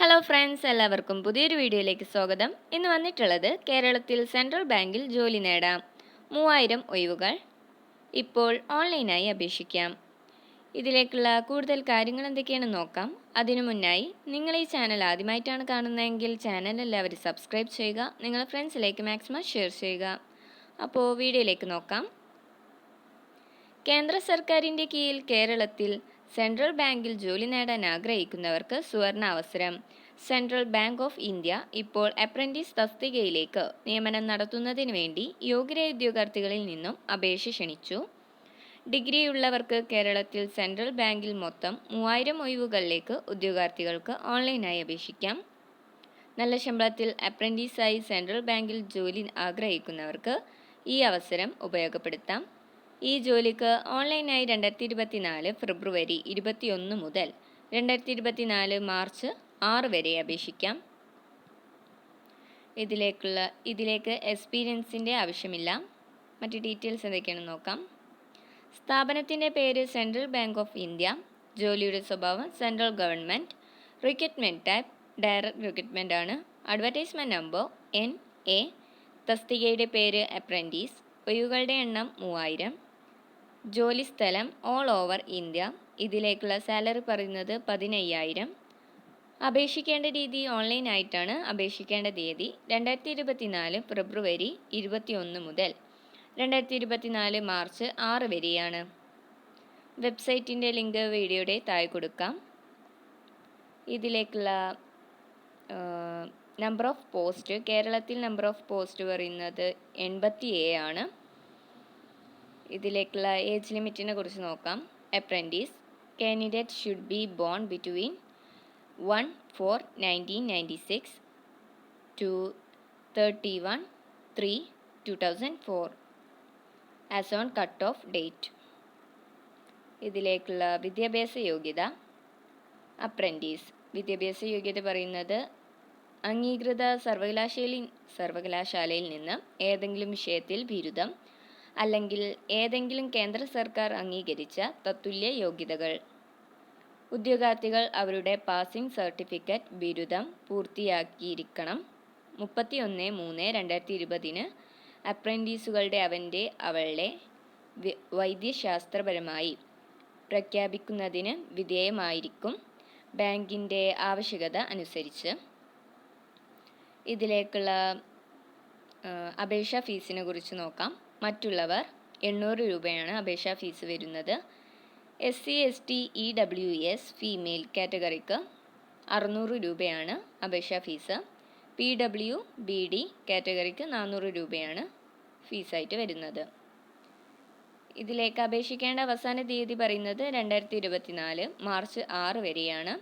Hello friends എല്ലാവർക്കും പുതിയൊരു വീഡിയോയിലേക്ക് സ്വാഗതം. ഇന്ന് വന്നിട്ടുള്ളത് കേരളത്തിൽ സെൻട്രൽ ബാങ്കിൽ ജോലി നേടാം. മൂവായിരം ഒഴിവുകൾ ഇപ്പോൾ ഓൺലൈനായി അപേക്ഷിക്കാം. ഇതിലേക്കുള്ള കൂടുതൽ കാര്യങ്ങൾ എന്തൊക്കെയാണെന്ന് നോക്കാം. അതിനു മുന്നായി നിങ്ങൾ ഈ ചാനൽ ആദ്യമായിട്ടാണ് കാണുന്നതെങ്കിൽ ചാനൽ എല്ലാവരും സബ്സ്ക്രൈബ് ചെയ്യുക നിങ്ങളുടെ ഫ്രണ്ട്സിലേക്ക് മാക്സിമം ഷെയർ ചെയ്യുക. അപ്പോൾ വീഡിയോയിലേക്ക് നോക്കാം. കേന്ദ്ര സർക്കാരിന്റെ കീഴിൽ കേരളത്തിൽ സെൻട്രൽ ബാങ്കിൽ ജോലി നേടാൻ ആഗ്രഹിക്കുന്നവർക്ക് സുവർണ അവസരം സെൻട്രൽ ബാങ്ക് ഓഫ് ഇന്ത്യ ഇപ്പോൾ അപ്രന്റീസ് തസ്തികയിലേക്ക് നിയമനം നടത്തുന്നതിന് വേണ്ടി യോഗ്യരായ ഉദ്യോഗാർത്ഥികളിൽ നിന്നും അപേക്ഷ ക്ഷണിച്ചു. ഡിഗ്രിയുള്ളവർക്ക് കേരളത്തിൽ സെൻട്രൽ ബാങ്കിൽ മൊത്തം മൂവായിരം ഒഴിവുകളിലേക്ക് ഉദ്യോഗാർത്ഥികൾക്ക് ഓൺലൈനായി അപേക്ഷിക്കാം. നല്ല ശമ്പളത്തിൽ അപ്രന്റീസായി സെൻട്രൽ ബാങ്കിൽ ജോലി ആഗ്രഹിക്കുന്നവർക്ക് ഈ അവസരം ഉപയോഗപ്പെടുത്താം. ഈ ജോലിക്ക് ഓൺലൈനായി രണ്ടായിരത്തി ഇരുപത്തിനാല് ഫെബ്രുവരി ഇരുപത്തിയൊന്ന് മുതൽ രണ്ടായിരത്തി ഇരുപത്തിനാല് മാർച്ച് ആറ് വരെ അപേക്ഷിക്കാം. ഇതിലേക്കുള്ള ഇതിലേക്ക് എക്സ്പീരിയൻസിന്റെ ആവശ്യമില്ല. മറ്റ് ഡീറ്റെയിൽസ് എന്തൊക്കെയാണെന്ന് നോക്കാം. സ്ഥാപനത്തിന്റെ പേര് സെൻട്രൽ ബാങ്ക് ഓഫ് ഇന്ത്യ. ജോലിയുടെ സ്വഭാവം central government. Recruitment type direct recruitment ആണ്. Advertisement number N A. തസ്തികയുടെ പേര് അപ്രന്റീസ്. ഒഴിവുകളുടെ എണ്ണം മൂവായിരം. ജോലി സ്ഥലം ഓൾ ഓവർ ഇന്ത്യ. ഇതിലേക്കുള്ള സാലറി പറയുന്നത് പതിനയ്യായിരം. അപേക്ഷിക്കേണ്ട രീതി ഓൺലൈൻ ഓൺലൈനായിട്ടാണ് അപേക്ഷിക്കേണ്ട തീയതി രണ്ടായിരത്തി ഇരുപത്തിനാല് ഫെബ്രുവരി ഇരുപത്തിയൊന്ന് മുതൽ രണ്ടായിരത്തി ഇരുപത്തിനാല് മാർച്ച് ആറ് വരെയാണ്. വെബ്സൈറ്റിന്റെ ലിങ്ക് വീഡിയോയുടെ താഴെ കൊടുക്കാം. ഇതിലേക്കുള്ള നമ്പർ ഓഫ് പോസ്റ്റ് കേരളത്തിൽ നമ്പർ ഓഫ് പോസ്റ്റ് പറയുന്നത് എൺപത്തി ഏഴ് ആണ്. ഇതിലേക്കുള്ള ഏജ് ലിമിറ്റിനെ കുറിച്ച് നോക്കാം. Apprentice candidate should be born between one four nineteen ninety six two thirty one three two thousand four as on cut off date ഇതിലേക്കുള്ള വിദ്യാഭ്യാസ യോഗ്യത. അപ്രന്റീസ് വിദ്യാഭ്യാസ യോഗ്യത പറയുന്നത് അംഗീകൃത സർവകലാശാലയിൽ സർവകലാശാലയിൽ നിന്ന് ഏതെങ്കിലും വിഷയത്തിൽ ബിരുദം അല്ലെങ്കിൽ ഏതെങ്കിലും കേന്ദ്ര സർക്കാർ അംഗീകരിച്ച തത്തുല്യ യോഗ്യതകൾ. ഉദ്യോഗാർത്ഥികൾ അവരുടെ പാസിംഗ് സർട്ടിഫിക്കറ്റ് ബിരുദം പൂർത്തിയാക്കിയിരിക്കണം. മുപ്പത്തി ഒന്ന് മൂന്ന് രണ്ടായിരത്തി ഇരുപതിന് അപ്രന്റീസുകളുടെ അവന്റെ അവളുടെ വൈദ്യശാസ്ത്രപരമായി പ്രഖ്യാപിക്കുന്നതിന് വിധേയമായിരിക്കും ബാങ്കിന്റെ ആവശ്യകത അനുസരിച്ച്. ഇതിലേക്കുള്ള അപേക്ഷാ ഫീസിനെ കുറിച്ച് നോക്കാം. മറ്റുള്ളവർ എണ്ണൂറ് രൂപയാണ് അപേക്ഷാ ഫീസ് വരുന്നത്. S C S T E W S female കാറ്റഗറിക്ക് അറുന്നൂറ് രൂപയാണ് അപേക്ഷാ fees. P W B D കാറ്റഗറിക്ക് നാനൂറ് രൂപയാണ് ഫീസായിട്ട് വരുന്നത്. ഇതിലേക്ക് അപേക്ഷിക്കേണ്ട അവസാന തീയതി പറയുന്നത് രണ്ടായിരത്തി ഇരുപത്തിനാല് മാർച്ച് ആറ് വരെയാണ്.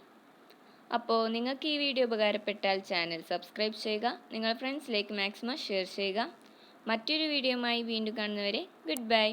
അപ്പോൾ നിങ്ങൾക്ക് ഈ വീഡിയോ ഉപകാരപ്പെട്ടാൽ ചാനൽ സബ്സ്ക്രൈബ് ചെയ്യുക നിങ്ങൾ ഫ്രണ്ട്സിലേക്ക് മാക്സിമം ഷെയർ ചെയ്യുക. മറ്റൊരു വീഡിയോയുമായി വീണ്ടും കാണുന്നവരെ ഗുഡ് ബൈ